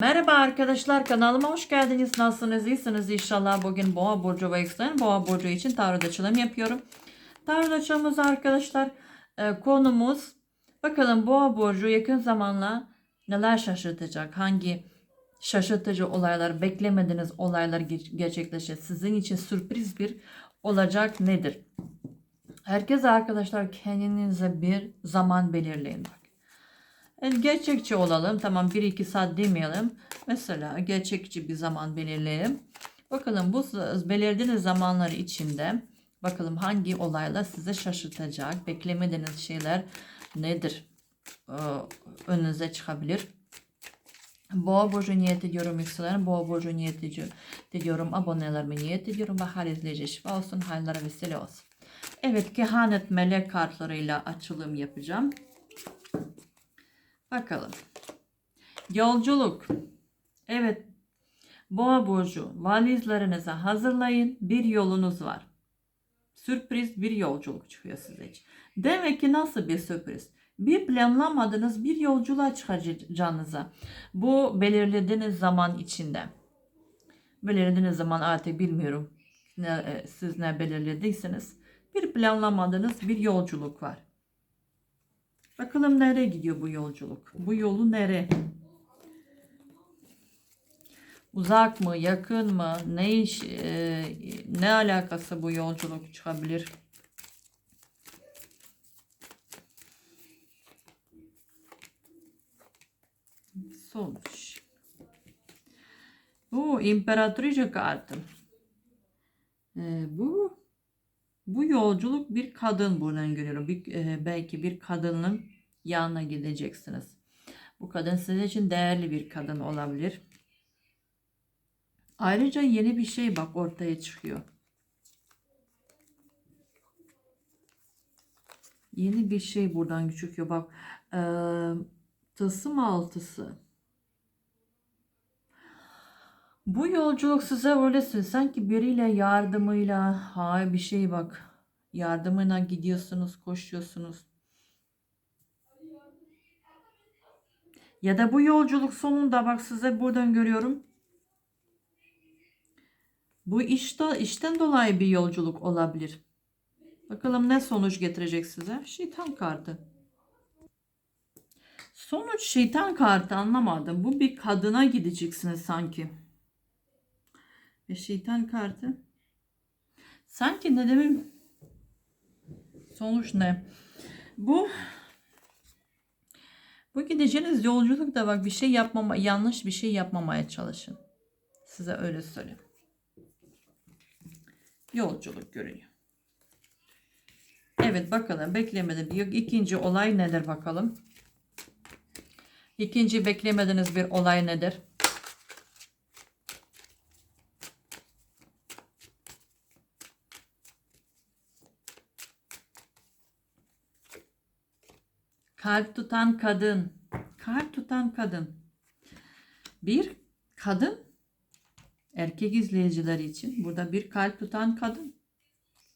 Merhaba arkadaşlar kanalıma hoş geldiniz. Nasılsınız? İyisiniz inşallah. Bugün Boğa Burcu ve Yükselen Boğa Burcu için tarot açılım yapıyorum. Tarot açılımımız arkadaşlar e, konumuz bakalım Boğa Burcu yakın zamanla neler şaşırtacak? Hangi şaşırtıcı olaylar, beklemediğiniz olaylar ge- gerçekleşecek? Sizin için sürpriz bir olacak nedir? Herkes arkadaşlar kendinize bir zaman belirleyin gerçekçi olalım. Tamam 1-2 saat demeyelim. Mesela gerçekçi bir zaman belirleyelim. Bakalım bu belirlediğiniz zamanlar içinde bakalım hangi olaylar size şaşırtacak. Beklemediğiniz şeyler nedir? Ee, önünüze çıkabilir. Boğa burcu niyet ediyorum yükselen. Boğa burcu niyet edi- ediyorum. Abonelerime niyet ediyorum. Ve her izleyici şifa olsun. Hayırlara vesile olsun. Evet kehanet melek kartlarıyla açılım yapacağım. Bakalım. Yolculuk. Evet. Boğa burcu valizlerinizi hazırlayın. Bir yolunuz var. Sürpriz bir yolculuk çıkıyor size için. Demek ki nasıl bir sürpriz? Bir planlamadığınız bir yolculuğa çıkacağınıza. Bu belirlediğiniz zaman içinde. Belirlediğiniz zaman artık bilmiyorum. Ne, e, siz ne belirlediyseniz. Bir planlamadığınız bir yolculuk var. Bakalım nereye gidiyor bu yolculuk? Bu yolu nereye? Uzak mı, yakın mı? Ne iş, e, ne alakası bu yolculuk çıkabilir? Sonuç. Bu imparatoriçe kartı. E, bu bu yolculuk bir kadın buradan görüyorum. Bir, e, belki bir kadının yanına gideceksiniz. Bu kadın sizin için değerli bir kadın olabilir. Ayrıca yeni bir şey bak ortaya çıkıyor. Yeni bir şey buradan çıkıyor. Bak e, tılsım altısı. Bu yolculuk size öylesin. Sanki biriyle yardımıyla hay bir şey bak. Yardımına gidiyorsunuz, koşuyorsunuz. Ya da bu yolculuk sonunda bak size buradan görüyorum. Bu işte işten dolayı bir yolculuk olabilir. Bakalım ne sonuç getirecek size? Şeytan kartı. Sonuç şeytan kartı anlamadım. Bu bir kadına gideceksiniz sanki. Ve şeytan kartı. Sanki ne demem? Sonuç ne? Bu bu gideceğiniz yolculukta bak bir şey yapmama, yanlış bir şey yapmamaya çalışın. Size öyle söyleyeyim. Yolculuk görünüyor. Evet bakalım beklemedim. Yok, ikinci olay nedir bakalım. İkinci beklemediğiniz bir olay nedir? Kalp tutan kadın. Kalp tutan kadın. Bir kadın erkek izleyiciler için burada bir kalp tutan kadın.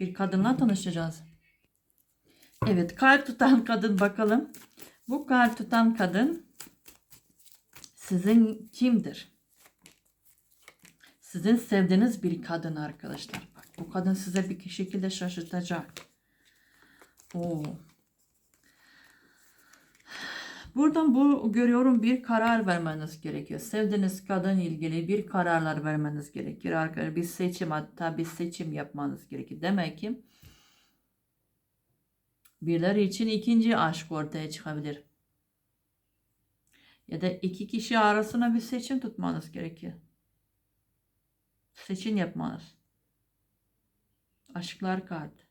Bir kadınla tanışacağız. Evet kalp tutan kadın bakalım. Bu kalp tutan kadın sizin kimdir? Sizin sevdiğiniz bir kadın arkadaşlar. Bak bu kadın size bir şekilde şaşırtacak. Oo. Buradan bu görüyorum bir karar vermeniz gerekiyor. Sevdiğiniz kadın ilgili bir kararlar vermeniz gerekiyor. Arkadaşlar bir seçim hatta bir seçim yapmanız gerekiyor. Demek ki birileri için ikinci aşk ortaya çıkabilir. Ya da iki kişi arasında bir seçim tutmanız gerekiyor. Seçim yapmanız. Aşklar kartı.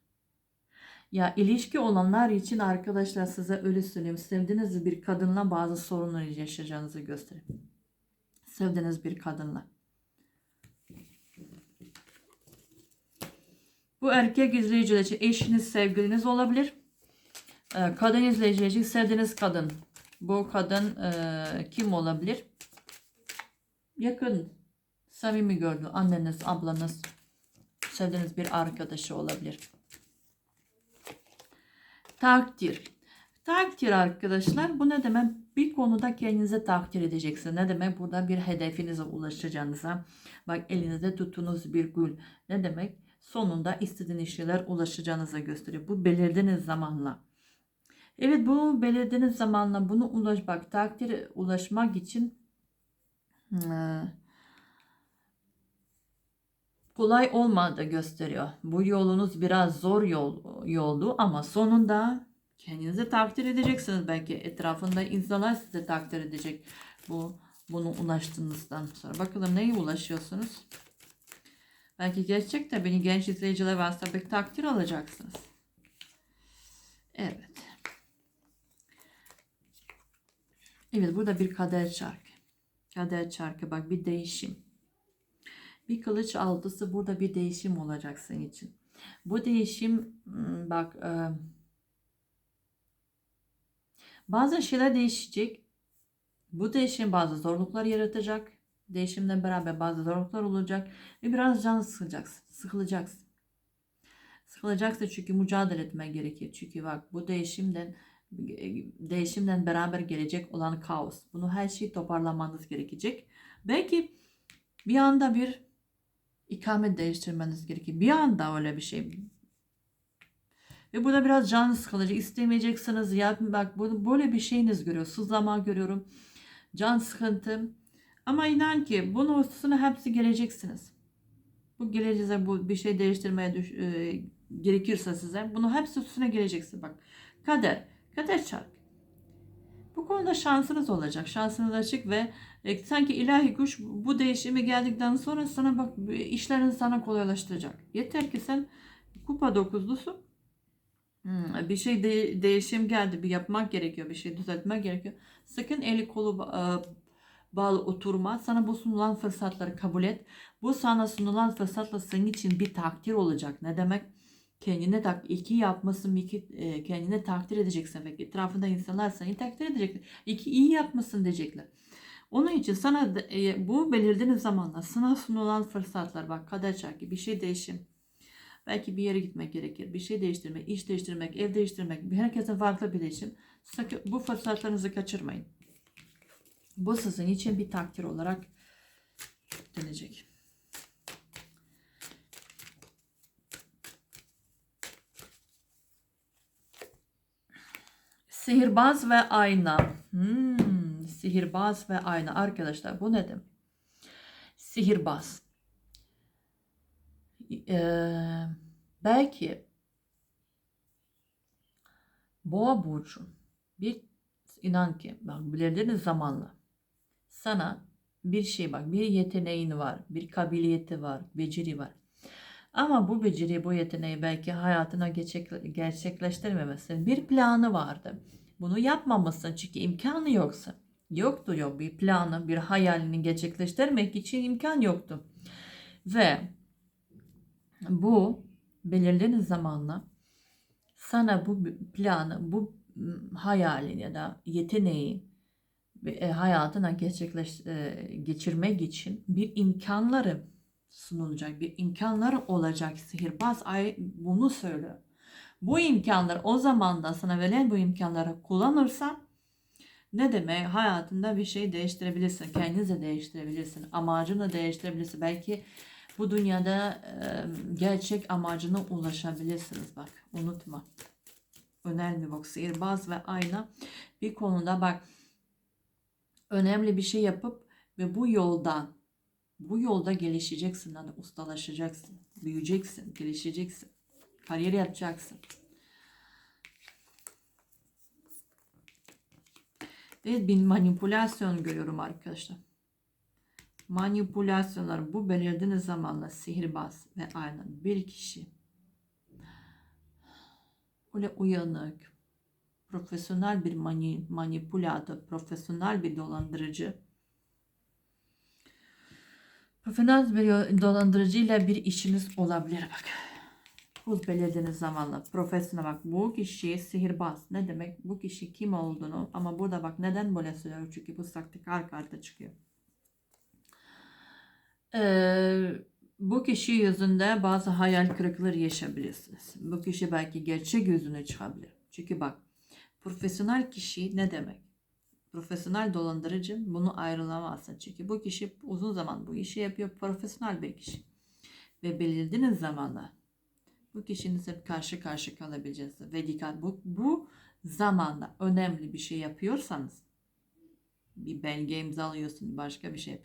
Ya ilişki olanlar için arkadaşlar size öyle söyleyeyim. Sevdiğiniz bir kadınla bazı sorunlar yaşayacağınızı gösterir. Sevdiğiniz bir kadınla. Bu erkek izleyiciler için eşiniz, sevgiliniz olabilir. Ee, Kadın izleyiciler için sevdiğiniz kadın. Bu kadın e, kim olabilir? Yakın, samimi gördü. Anneniz, ablanız, sevdiğiniz bir arkadaşı olabilir. Takdir. Takdir arkadaşlar bu ne demek? Bir konuda kendinizi takdir edeceksiniz. Ne demek? Burada bir hedefinize ulaşacağınıza. Bak elinizde tuttuğunuz bir gül. Ne demek? Sonunda istediğiniz şeyler ulaşacağınıza gösteriyor. Bu belirdiğiniz zamanla. Evet bu belirdiğiniz zamanla bunu ulaş bak takdire ulaşmak için eee, kolay olmadığı gösteriyor. Bu yolunuz biraz zor yol yoldu ama sonunda kendinizi takdir edeceksiniz. Belki etrafında insanlar size takdir edecek. Bu bunu ulaştığınızdan sonra. Bakalım neye ulaşıyorsunuz? Belki gerçekten beni genç izleyiciler varsa bir takdir alacaksınız. Evet. Evet burada bir kader çarkı. Kader çarkı bak bir değişim. Bir kılıç altısı burada bir değişim olacak senin için. Bu değişim hmm, bak e, bazı şeyler değişecek. Bu değişim bazı zorluklar yaratacak. Değişimle beraber bazı zorluklar olacak ve biraz can sıkacaksın, sıkılacaksın. Sıkılacaksın çünkü mücadele etmen gerekir. Çünkü bak bu değişimden değişimden beraber gelecek olan kaos. Bunu her şeyi toparlamanız gerekecek. Belki bir anda bir ikamet değiştirmeniz gerekir. Bir anda öyle bir şey. Ve burada biraz can sıkılıcı. istemeyeceksiniz. Ya bak bu böyle bir şeyiniz görüyor. Sızlama görüyorum. Can sıkıntı. Ama inan ki bunun üstüne hepsi geleceksiniz. Bu geleceğize bu bir şey değiştirmeye düş, e, gerekirse size bunu hepsi üstüne geleceksin. Bak kader. Kader çark. Bu konuda şansınız olacak. Şansınız açık ve e, sanki ilahi güç bu değişimi geldikten sonra sana bak işlerini sana kolaylaştıracak. Yeter ki sen kupa dokuzlusu hmm, bir şey de, değişim geldi. Bir yapmak gerekiyor. Bir şey düzeltmek gerekiyor. Sakın eli kolu e, bağlı oturma. Sana bu sunulan fırsatları kabul et. Bu sana sunulan fırsatla senin için bir takdir olacak. Ne demek? kendine tak iki yapmasın iki e, kendine takdir edeceksin ve etrafında insanlar seni takdir edecekler. İki iyi yapmasın diyecekler. Onun için sana e, bu belirlediğiniz zamanlar sana sunulan fırsatlar bak kader çarkı bir şey değişim. Belki bir yere gitmek gerekir. Bir şey değiştirmek, iş değiştirmek, ev değiştirmek. Herkesin farklı bir değişim. Sakın bu fırsatlarınızı kaçırmayın. Bu sizin için bir takdir olarak dönecek. Sihirbaz ve ayna. Hmm, sihirbaz ve ayna. Arkadaşlar bu ne demek? Sihirbaz. Ee, belki boğa burcu bir inan ki bak belirlediğiniz zamanla sana bir şey bak bir yeteneğin var bir kabiliyeti var beceri var ama bu beceri, bu yeteneği belki hayatına gerçekleştirmemesi bir planı vardı. Bunu yapmamışsın çünkü imkanı yoksa. Yoktu yok bir planı, bir hayalini gerçekleştirmek için imkan yoktu. Ve bu belirlenen zamanla sana bu planı, bu hayalini ya da yeteneği e, hayatına gerçekleş, e, geçirmek için bir imkanları sunulacak bir imkanlar olacak sihirbaz ay bunu söylüyor. Bu imkanlar o zaman da sana verilen bu imkanları kullanırsan ne demek hayatında bir şey değiştirebilirsin. Kendinizi değiştirebilirsin. Amacını değiştirebilirsin. Belki bu dünyada e, gerçek amacına ulaşabilirsiniz. Bak unutma. Önemli bak sihirbaz ve ayna bir konuda bak önemli bir şey yapıp ve bu yoldan bu yolda gelişeceksin, hani ustalaşacaksın, büyüyeceksin, gelişeceksin, kariyer yapacaksın. Evet bir manipülasyon görüyorum arkadaşlar. Manipülasyonlar bu belirdiğiniz zamanla sihirbaz ve aynen bir kişi öyle uyanık, profesyonel bir mani, manipülatör, profesyonel bir dolandırıcı Profesyonel bir dolandırıcıyla bir işiniz olabilir bak. Bu belirlediğiniz zamanla profesyonel bak bu kişi sihirbaz. Ne demek? Bu kişi kim olduğunu ama burada bak neden böyle söylüyorum? Çünkü bu saktikar kartı çıkıyor. Ee, bu kişi yüzünde bazı hayal kırıklığı yaşayabilirsiniz. Bu kişi belki gerçek yüzüne çıkabilir. Çünkü bak Profesyonel kişi ne demek? Profesyonel dolandırıcı bunu ayrılamazsın. Çünkü bu kişi uzun zaman bu işi yapıyor. Profesyonel bir kişi. Ve belirlediğiniz zamanda bu kişinizle karşı karşı kalabileceksiniz. Ve dikkat bu, bu zamanda önemli bir şey yapıyorsanız bir belge imzalıyorsun başka bir şey.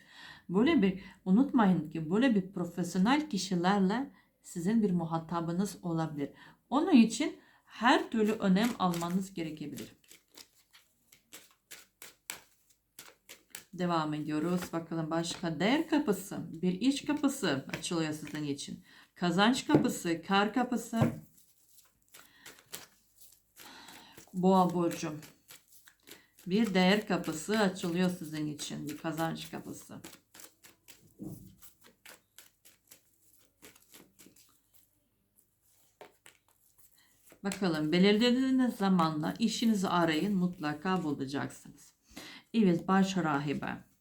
Böyle bir unutmayın ki böyle bir profesyonel kişilerle sizin bir muhatabınız olabilir. Onun için her türlü önem almanız gerekebilir. Devam ediyoruz. Bakalım başka değer kapısı, bir iç kapısı açılıyor sizin için. Kazanç kapısı, kar kapısı. Boğa burcu. Bir değer kapısı açılıyor sizin için. Bir kazanç kapısı. Bakalım belirlediğiniz zamanla işinizi arayın mutlaka bulacaksınız. Evet baş rahibe.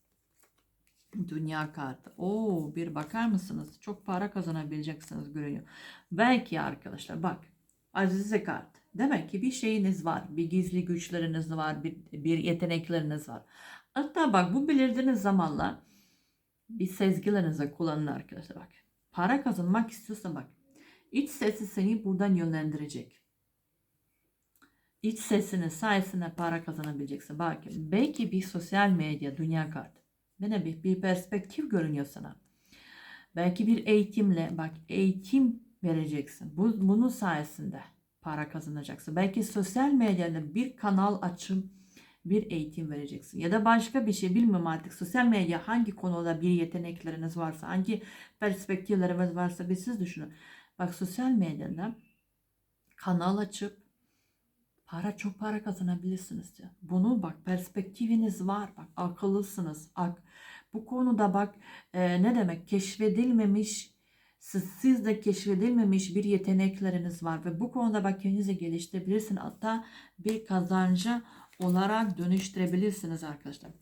Dünya kartı. Oo bir bakar mısınız? Çok para kazanabileceksiniz görünüyor. Belki arkadaşlar bak. Azize kart. Demek ki bir şeyiniz var. Bir gizli güçleriniz var. Bir, bir yetenekleriniz var. Hatta bak bu belirlediğiniz zamanla bir sezgilerinize kullanın arkadaşlar bak. Para kazanmak istiyorsan bak. İç sesi seni buradan yönlendirecek. İç sesinin sayesinde para kazanabileceksin. Bak belki bir sosyal medya dünya kartı. Bir, bir perspektif görünüyor sana. Belki bir eğitimle bak eğitim vereceksin. Bu, bunun sayesinde para kazanacaksın. Belki sosyal medyada bir kanal açıp bir eğitim vereceksin. Ya da başka bir şey bilmiyorum artık. Sosyal medya hangi konuda bir yetenekleriniz varsa, hangi perspektifleriniz varsa bir siz düşünün. Bak sosyal medyada kanal açıp para çok para kazanabilirsiniz diyor. Bunu bak perspektifiniz var. Bak akıllısınız. Ak, bu konuda bak e, ne demek keşfedilmemiş siz, siz de keşfedilmemiş bir yetenekleriniz var ve bu konuda bak kendinizi geliştirebilirsiniz. Hatta bir kazancı olarak dönüştürebilirsiniz arkadaşlar.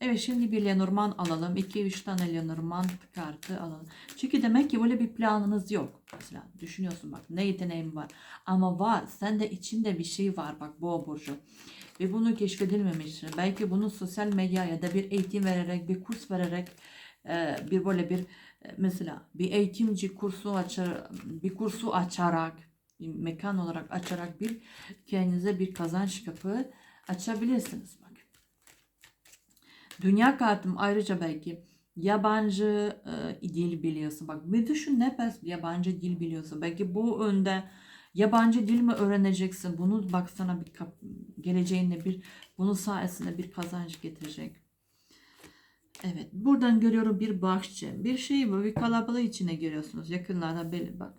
Evet şimdi bir Lenormand alalım. 2-3 tane Lenormand kartı alalım. Çünkü demek ki böyle bir planınız yok. Mesela düşünüyorsun bak ne yeteneğim var. Ama var. Sende içinde bir şey var bak boğa burcu. Ve bunu keşfedilmemiş. Belki bunu sosyal medya ya da bir eğitim vererek, bir kurs vererek bir böyle bir mesela bir eğitimci kursu açar, bir kursu açarak, mekan olarak açarak bir kendinize bir kazanç kapı açabilirsiniz. Dünya kartım ayrıca belki yabancı e, dil biliyorsun. Bak bir düşün ne pes yabancı dil biliyorsun. Belki bu önde yabancı dil mi öğreneceksin? Bunu bak sana bir geleceğinde bir bunun sayesinde bir kazanç getirecek. Evet buradan görüyorum bir bahçe. Bir şey bu bir kalabalığı içine görüyorsunuz. Yakınlarda belli bak.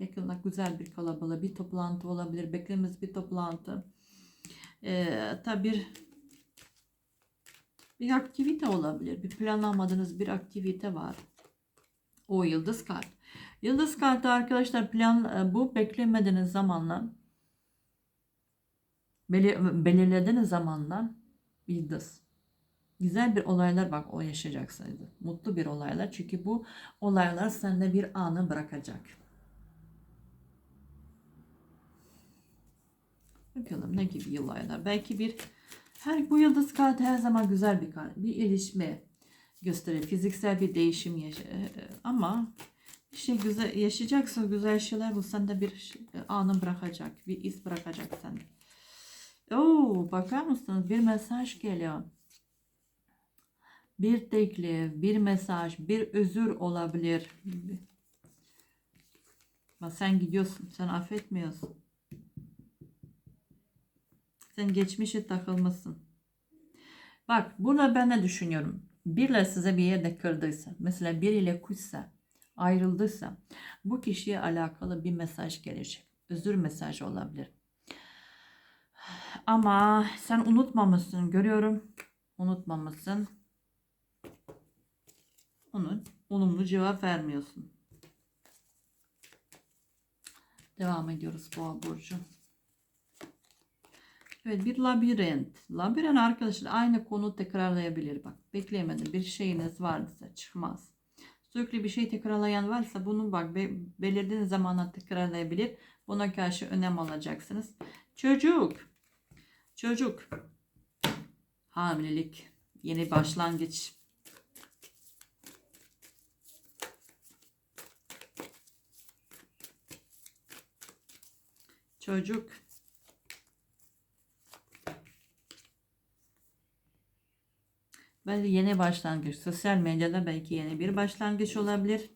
Yakınlar güzel bir kalabalık. Bir toplantı olabilir. Beklediğimiz bir toplantı. Ee, tabi bir bir aktivite olabilir. Bir planlamadığınız bir aktivite var. O yıldız kart. Yıldız kartı arkadaşlar plan bu beklemediğiniz zamanla belirlediğiniz zamanla yıldız. Güzel bir olaylar bak o yaşayacaksınız. Mutlu bir olaylar. Çünkü bu olaylar sende bir anı bırakacak. Bakalım ne gibi olaylar. Belki bir her bu yıldız kartı her zaman güzel bir kart. Bir ilişme gösterir. Fiziksel bir değişim yaşa ama bir şey güzel yaşayacaksın. Güzel şeyler bu sende bir şey, anı bırakacak. Bir iz bırakacak sende. Oo, bakar mısınız? Bir mesaj geliyor bir teklif, bir mesaj, bir özür olabilir. Ama sen gidiyorsun, sen affetmiyorsun. Sen geçmişe takılmasın. Bak buna ben ne düşünüyorum? Birle size bir yerde kırdıysa, mesela biriyle kuşsa, ayrıldıysa bu kişiye alakalı bir mesaj gelecek. Özür mesajı olabilir. Ama sen unutmamışsın görüyorum. Unutmamışsın onun olumlu cevap vermiyorsun. Devam ediyoruz Boğa Burcu. Evet bir labirent. Labirent arkadaşlar aynı konu tekrarlayabilir. Bak bekleyemedim bir şeyiniz varsa çıkmaz. Sürekli bir şey tekrarlayan varsa bunu bak be, belirlediğiniz zamana tekrarlayabilir. Buna karşı önem alacaksınız. Çocuk. Çocuk. Hamilelik. Yeni başlangıç. Çocuk. Belki yeni başlangıç. Sosyal medyada belki yeni bir başlangıç olabilir.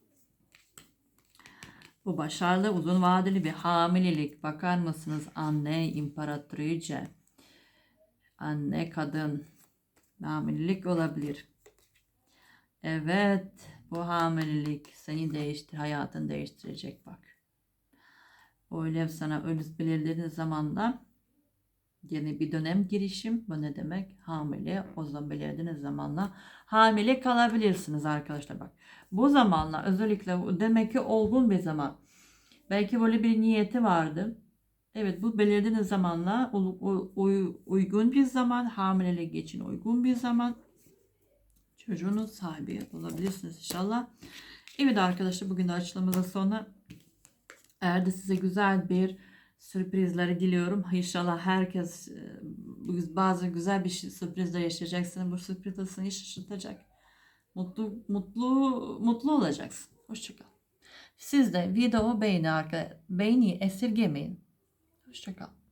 Bu başarılı uzun vadeli bir hamilelik. Bakar mısınız? Anne imparatoriçe. Anne kadın. Hamilelik olabilir. Evet. Bu hamilelik seni değiştir, hayatını değiştirecek bak. Öyle sana öyle belirlediğin zaman da yeni bir dönem girişim. Bu ne demek? Hamile. O zaman belirlediğiniz zamanla hamile kalabilirsiniz arkadaşlar bak. Bu zamanla özellikle demek ki olgun bir zaman. Belki böyle bir niyeti vardı. Evet bu belirlediğiniz zamanla uygun bir zaman, hamilelik için uygun bir zaman. Çocuğunun sahibi olabilirsiniz inşallah. Evet arkadaşlar bugün de açılımımızın sonuna erdi. Size güzel bir sürprizleri diliyorum. İnşallah herkes e, bazı güzel bir sürprizler yaşayacaksın. Bu sürpriz seni şaşırtacak. Mutlu mutlu mutlu olacaksın. Hoşçakal. Siz de video beğeni arka beğeni esirgemeyin. Hoşçakal.